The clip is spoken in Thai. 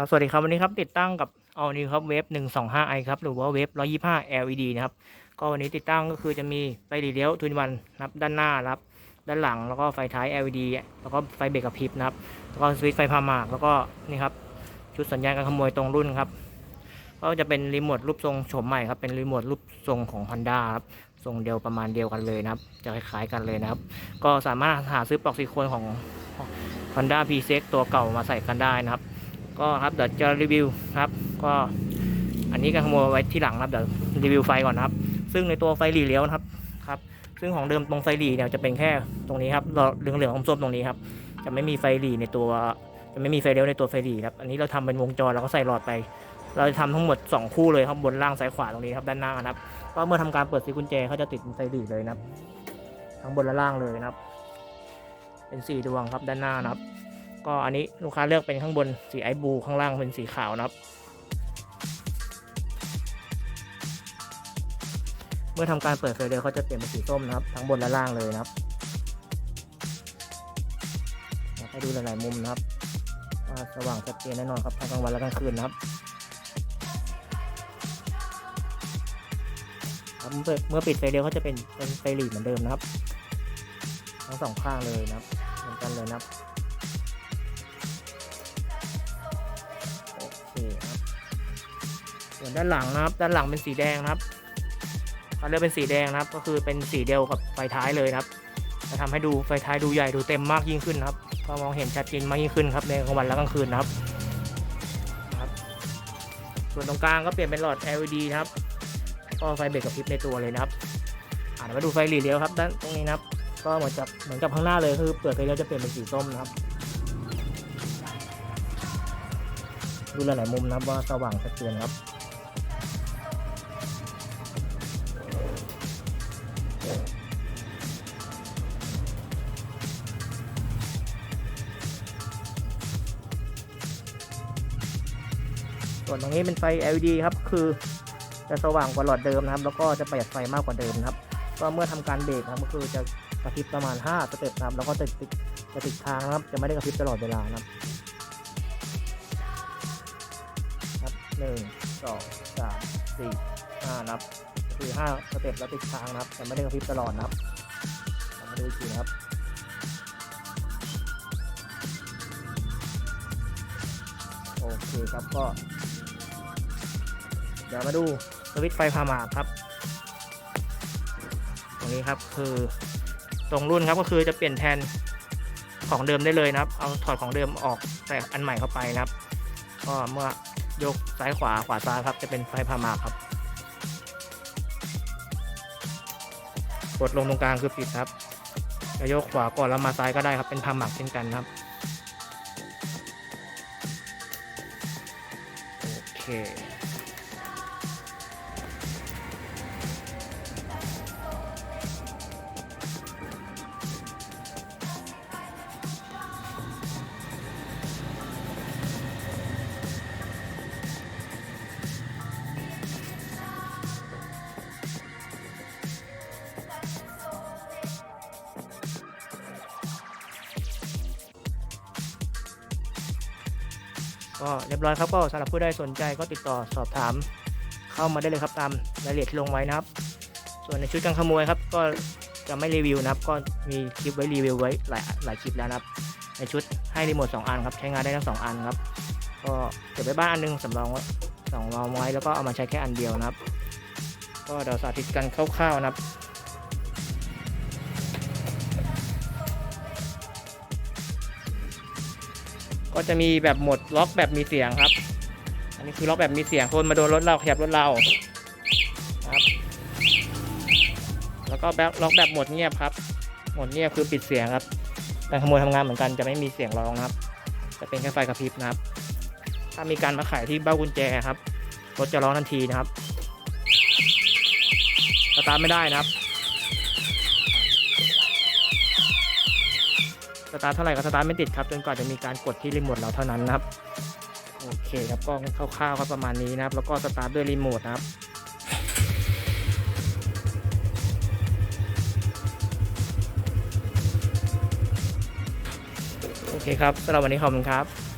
ครับสวัสดีครับวันนี้ครับติดตั้งกับเอานี้ครับเวฟหนึ่งสองห้าไอครับหรือว่าเวฟร้อยี่ห้า LED นะครับก็วันนี้ติดตั้งก็คือจะมีไฟหลีเลี้ยวทุนวันนะครับด้านหน้าครับ ด้านหลังแล้วก็ไฟท้าย LED แล้วก็ไฟเบรกกระพริบนะครับแล้วก็สวิตช์ไฟพาหมากแล้วก็นี่ครับชุดสัญญาณการขโมยตรงรุ่นครับก็จะเป็นรีโมทรูปทรงโฉมใหม่ครับเป็นรีโมทรูปทรงของ Honda ครับทรงเดียวประมาณเดียวกันเลยนะครับ จะคล้ายๆกันเลยนะครับ ก็สามารถหาซื้อปลอกซิลิโคนของ Honda p c x ตัวเก่ามาใส่กันได้นะครับ ก็ครับเดี๋ยวจะรีวิวครับ ก็อันนี้ก็ขโมยไว้ที่หลังครับเดี๋ยวรีวิวไฟก่อนครับ ซึ่งในตัวไฟหลีเลี้ยวนะครับครับ ซึ่งของเดิมตรงไฟหลีเนี่ยจะเป็นแค่ตรงนี้ครับเหลืองเหลืองๆส้มตรงนี้ครับ จะไม่มีไฟหลีในตัวจะไม่มีไฟเลี้ยวในตัวไฟหลีครับ อันนี้เราทำเป็นวงจรแล้วก็ใส่หลอดไป เราจะทำทั้งหมด 2 คู่เลยครับบนล่างซ้ายขวาตรงนี้ครับด้านหน้านะครับก็เมื่อทำการเปิดซีกุญแจเขาจะติดไฟหลีเลยนะครับ ทั้งบนและล่างเลยนะครับ เป็นสีดวงครับด้านหน้านะครับ ก็อันนี้ลูกค้าเลือกเป็นข้างบนสีไอบูข้างล่างเป็นสีขาวนะครับ เมื่อทำการเปิดไฟเดียวเขาจะเปลี่ยนเป็นสีส้มนะครับ ทั้งบนและล่างเลยนะครับอยากให้ดูหลายๆมุมนะครับสว่างชัดเจนแน่นอนครับทั้งกลางวันและกลางคืนนะครับครับเมื่อเมื่อปิดไฟเดียวเขาจะเป็นเป็นไฟหลีเหมือนเดิมนะครับ ทั้งสองข้างเลยนะครับ เหมือนกันเลยนะครับ ส่วนด้านหลังนะครับ ด้านหลังเป็นสีแดงนะครับเขาเลือกเป็นสีแดงนะครับ ก็คือเป็นสีเดียวกับไฟท้ายเลยครับจะทำให้ดูไฟท้ายดูใหญ่ดูเต็มมากยิ่งขึ้นครับก็มองเห็นชัดเจนมากยิ่งขึ้นครับในกลางวันและกลางคืนนะครับ ส่วนตรงกลางก็เปลี่ยนเป็นหลอด LED นะครับ ก็ไฟเบรกกับพริบในตัวเลยนะครับอ่ามาดูไฟหลีเลี้ยวครับด้านตรงนี้นะครับ ก็เหมือนกับเหมือนกับข้างหน้าเลยคือเปิดไฟเลี้ยวจะเปลี่ยนเป็นสีส้มนะครับดูหลายๆมุมนะครับว่าสว่างชัดเจนครับ ส่วนตรงนี้เป็นไฟ LED ครับ คือจะสว่างกว่าหลอดเดิมนะครับ แล้วก็จะประหยัดไฟมากกว่าเดิมนะครับ ก็เมื่อทำการเบรกนะครับก็คือจะกระพริบประมาณ 5 สเต็ปนะครับ แล้วก็จะติดจะติดทางนะครับ จะไม่ได้กระพริบตลอดเวลานะครับครับหนึ่งสองสามสี่ห้านับ คือห้าสเต็ปแล้วติดทางนะครับ แต่ไม่ได้กระพริบตลอดนะครับมาดูอีกทีนะครับโอเคครับก็ เดี๋ยวมาดูสวิตช์ไฟพามาครับ ตรงนี้ครับคือตรงรุ่นครับก็คือจะเปลี่ยนแทนของเดิมได้เลยนะครับ เอาถอดของเดิมออกแต่อันใหม่เข้าไปนะครับ ก็เมื่อยกซ้ายขวาขวาซ้ายครับจะเป็นไฟพามาครับ กดลงตรงกลางคือปิดครับจะยกขวาก่อนแล้วมาซ้ายก็ได้ครับเป็นพามาเช่นกันครับโอเค ก็เรียบร้อยครับก็สำหรับผู้ใดสนใจก็ติดต่อสอบถามเข้ามาได้เลยครับตามรายละเอียดที่ลงไว้นะครับ ส่วนในชุดการขโมยครับก็จะไม่รีวิวนะครับ ก็มีคลิปไว้รีวิวไว้หลายหลายคลิปแล้วนะครับ ในชุดให้รีโมท2อันครับใช้งานได้ทั้งสองอันครับ ก็เก็บไว้บ้านอันหนึงสำรองไว้สองรองไว้แล้วก็เอามาใช้แค่อันเดียวนะครับ ก็เดี๋ยวสาธิตกันคร่าวๆนะครับ ก็จะมีแบบหมดล็อกแบบมีเสียงครับ อันนี้คือล็อกแบบมีเสียงคนมาโดนรถเราขยับรถเราครับ แล้วก็แบบล็อกแบบหมดเงียบครับ หมดเงียบคือปิดเสียงครับการขโมยทำงานเหมือนกันจะไม่มีเสียงร้องนะครับ จะเป็นแค่ไฟกระพริบนะครับ ถ้ามีการมาขายที่เบ้ากุญแจครับรถจะร้องทันทีนะครับสตาร์ทไม่ได้นะครับ สตาร์ทเท่าไหร่ก็สตาร์ทไม่ติดครับจนกว่าจะมีการกดที่รีโมทเราเท่านั้นนะครับโอเคครับก็คร่าวๆก็ประมาณนี้นะครับ แล้วก็สตาร์ทด้วยรีโมทนะครับโอเคครับสำหรับวันนี้ขอบคุณครับ